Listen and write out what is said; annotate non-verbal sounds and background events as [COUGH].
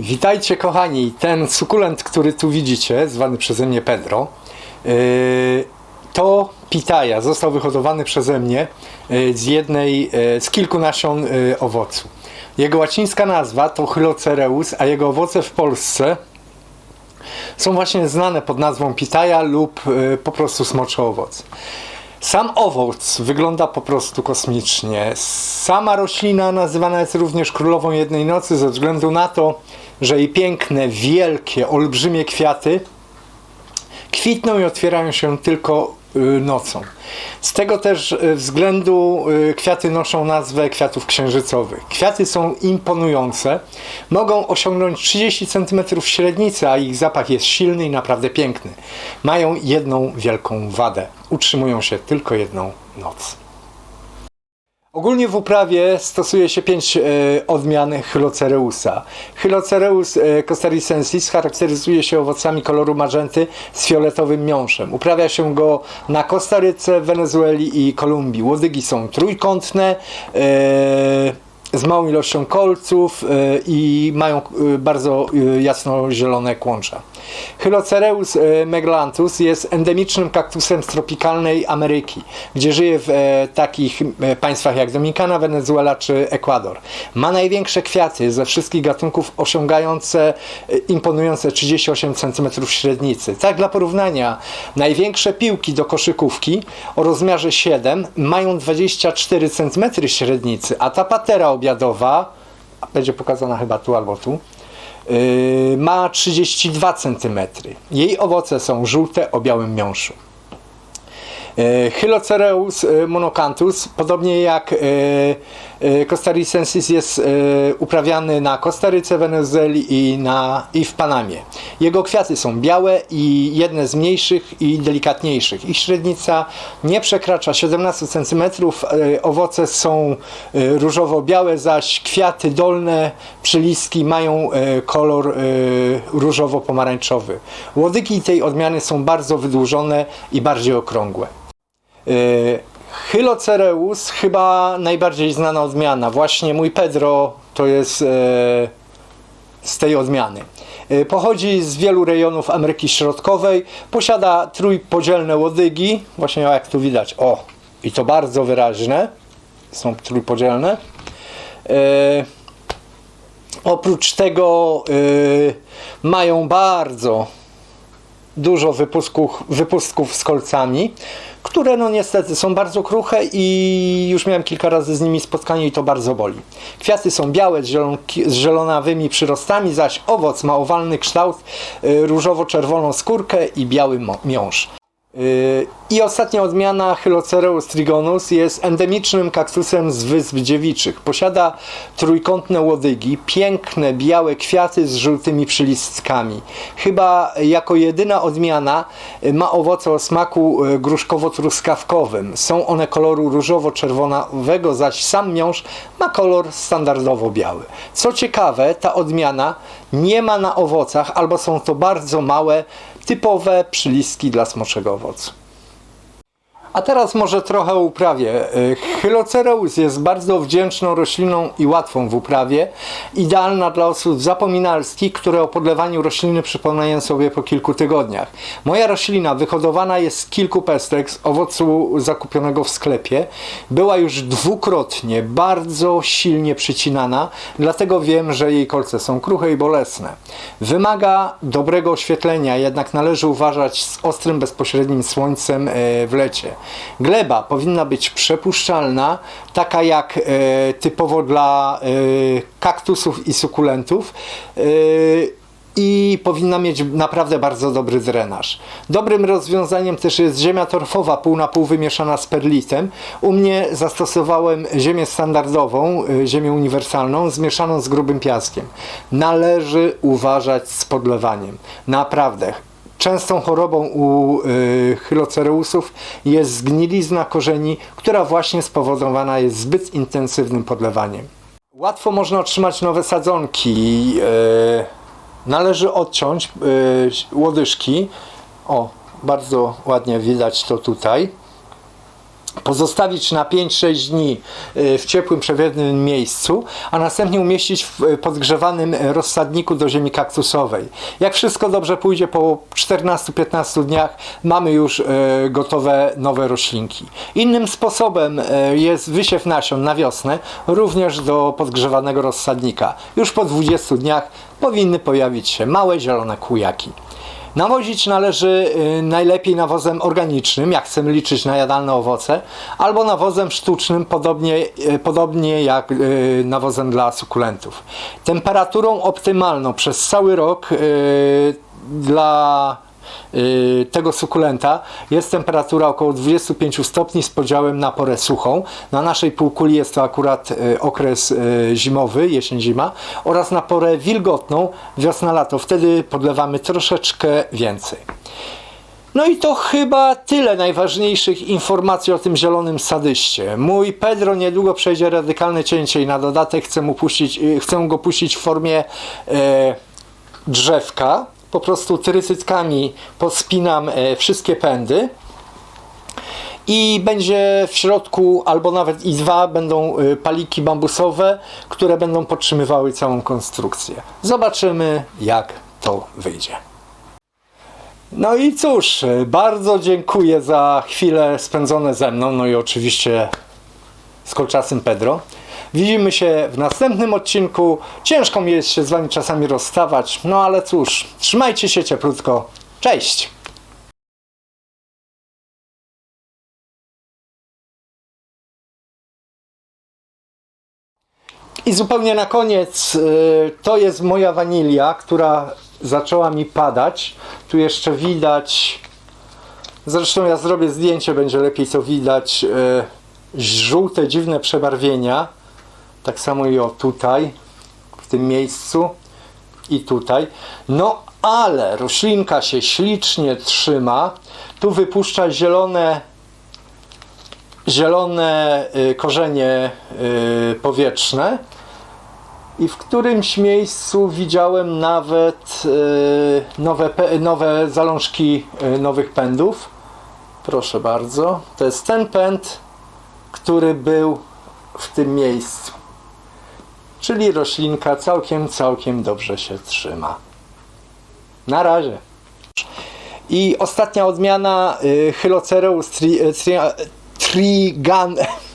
Witajcie kochani, ten sukulent, który tu widzicie, zwany przeze mnie Pedro, yy, to pitaja, został wyhodowany przeze mnie yy, z jednej, yy, z kilku nasion owocu. Jego łacińska nazwa to Hylocereus, a jego owoce w Polsce są właśnie znane pod nazwą pitaja lub po prostu smoczy owoc. Sam owoc wygląda po prostu kosmicznie. Sama roślina nazywana jest również królową jednej nocy ze względu na to, że jej piękne, wielkie, olbrzymie kwiaty kwitną i otwierają się tylko y, nocą. Z tego też y, względu y, kwiaty noszą nazwę kwiatów księżycowych. Kwiaty są imponujące, mogą osiągnąć 30 cm średnicy, a ich zapach jest silny i naprawdę piękny. Mają jedną wielką wadę. Utrzymują się tylko jedną noc. Ogólnie w uprawie stosuje się pięć e, odmian Hylocereusa. Hylocereus e, costaricensis charakteryzuje się owocami koloru magenty z fioletowym miąższem. Uprawia się go na Kostaryce, Wenezueli i Kolumbii. Łodygi są trójkątne, e, z małą ilością kolców i mają bardzo e, jasno-zielone kłącza. Hylocereus e, meglanthus jest endemicznym kaktusem z tropikalnej Ameryki, gdzie żyje w e, takich e, państwach jak Dominikana, Wenezuela czy Ekwador. Ma największe kwiaty ze wszystkich gatunków osiągające e, imponujące 38 cm średnicy. Tak dla porównania, największe piłki do koszykówki o rozmiarze 7 mają 24 cm średnicy, a ta patera obiadowa, będzie pokazana chyba tu albo tu, ma 32 cm. Jej owoce są żółte o białym miąższu. Yy, Hylocereus yy, monocanthus, podobnie jak yy, yy, costaricensis, jest yy, uprawiany na Kostaryce, Wenezueli i, na, i w Panamie. Jego kwiaty są białe i jedne z mniejszych i delikatniejszych. Ich średnica nie przekracza 17 cm. Yy, Owoce są różowo-białe, zaś kwiaty dolne, przylistki mają kolor różowo-pomarańczowy. Łodygi tej odmiany są bardzo wydłużone i bardziej okrągłe. Hylocereus chyba najbardziej znana odmiana. Właśnie mój Pedro to jest e, z tej odmiany. E, Pochodzi z wielu rejonów Ameryki Środkowej. Posiada trójpodzielne łodygi. Właśnie jak tu widać. O, i to bardzo wyraźne. Są trójpodzielne. E, Oprócz tego y, mają bardzo dużo wypustków, wypustków z kolcami, które no niestety są bardzo kruche i już miałem kilka razy z nimi spotkanie i to bardzo boli. Kwiaty są białe z, zielonki, z zielonawymi przyrostami, zaś owoc ma owalny kształt, y, różowo-czerwoną skórkę i biały miąższ. Yy, I ostatnia odmiana Hylocereus trigonus jest endemicznym kaktusem z Wysp Dziewiczych. Posiada trójkątne łodygi, piękne białe kwiaty z żółtymi przylistkami. Chyba jako jedyna odmiana yy, ma owoce o smaku yy, gruszkowo-truskawkowym. Są one koloru różowo-czerwonawego, zaś sam miąższ ma kolor standardowo biały. Co ciekawe, ta odmiana nie ma na owocach, albo są to bardzo małe, typowe przylistki dla smoczego owocu. A teraz może trochę o uprawie. Y, Hylocereus jest bardzo wdzięczną rośliną i łatwą w uprawie. Idealna dla osób zapominalskich, które o podlewaniu rośliny przypominają sobie po kilku tygodniach. Moja roślina wyhodowana jest z kilku pestek z owocu zakupionego w sklepie. Była już dwukrotnie bardzo silnie przycinana, dlatego wiem, że jej kolce są kruche i bolesne. Wymaga dobrego oświetlenia, jednak należy uważać z ostrym, bezpośrednim słońcem e, w lecie. Gleba powinna być przepuszczalna, taka jak e, typowo dla e, kaktusów i sukulentów. E, i powinna mieć naprawdę bardzo dobry drenaż. Dobrym rozwiązaniem też jest ziemia torfowa, pół na pół wymieszana z perlitem. U mnie zastosowałem ziemię standardową, y, ziemię uniwersalną, zmieszaną z grubym piaskiem. Należy uważać z podlewaniem. Naprawdę. Częstą chorobą u y, hylocereusów jest zgnilizna korzeni, która właśnie spowodowana jest zbyt intensywnym podlewaniem. Łatwo można otrzymać nowe sadzonki. y, Należy odciąć y, łodyżki. O, bardzo ładnie widać to tutaj. Pozostawić na 5-6 dni y, w ciepłym, przewiewnym miejscu, a następnie umieścić w y, podgrzewanym y, rozsadniku do ziemi kaktusowej. Jak wszystko dobrze pójdzie, po 14-15 dniach mamy już gotowe nowe roślinki. Innym sposobem jest wysiew nasion na wiosnę, również do podgrzewanego rozsadnika. Już po 20 dniach powinny pojawić się małe zielone kujaki. Nawozić należy y, najlepiej nawozem organicznym, jak chcemy liczyć na jadalne owoce, albo nawozem sztucznym, podobnie, y, podobnie jak y, nawozem dla sukulentów. Temperaturą optymalną przez cały rok dla tego sukulenta jest temperatura około 25 stopni z podziałem na porę suchą. Na naszej półkuli jest to akurat y, okres y, zimowy, jesień-zima oraz na porę wilgotną, wiosna-lato. Wtedy podlewamy troszeczkę więcej. No i to chyba tyle najważniejszych informacji o tym zielonym sadyście. Mój Pedro niedługo przejdzie radykalne cięcie i na dodatek chcę, mu puścić, y, chcę go puścić w formie e, drzewka. Po prostu trycytkami pospinam e, wszystkie pędy i będzie w środku, albo nawet i dwa, będą y, paliki bambusowe, które będą podtrzymywały całą konstrukcję. Zobaczymy, jak to wyjdzie. No i cóż, y, bardzo dziękuję za chwilę spędzone ze mną, no i oczywiście z kolczasym Pedro. Widzimy się w następnym odcinku. Ciężko mi jest się z wami czasami rozstawać, no ale cóż, trzymajcie się cieplutko. Cześć! I zupełnie na koniec, y, to jest moja wanilia, która zaczęła mi padać. Tu jeszcze widać, zresztą ja zrobię zdjęcie, będzie lepiej to widać, y, żółte, dziwne przebarwienia. Tak samo i o tutaj, w tym miejscu i tutaj. No ale roślinka się ślicznie trzyma. Tu wypuszcza zielone zielone y, korzenie y, powietrzne i w którymś miejscu widziałem nawet y, nowe, nowe zalążki nowych pędów. Proszę bardzo. To jest ten pęd, który był w tym miejscu. Czyli roślinka całkiem, całkiem dobrze się trzyma. Na razie. I ostatnia odmiana y, Hylocereus tri, tri, trigan, [LAUGHS]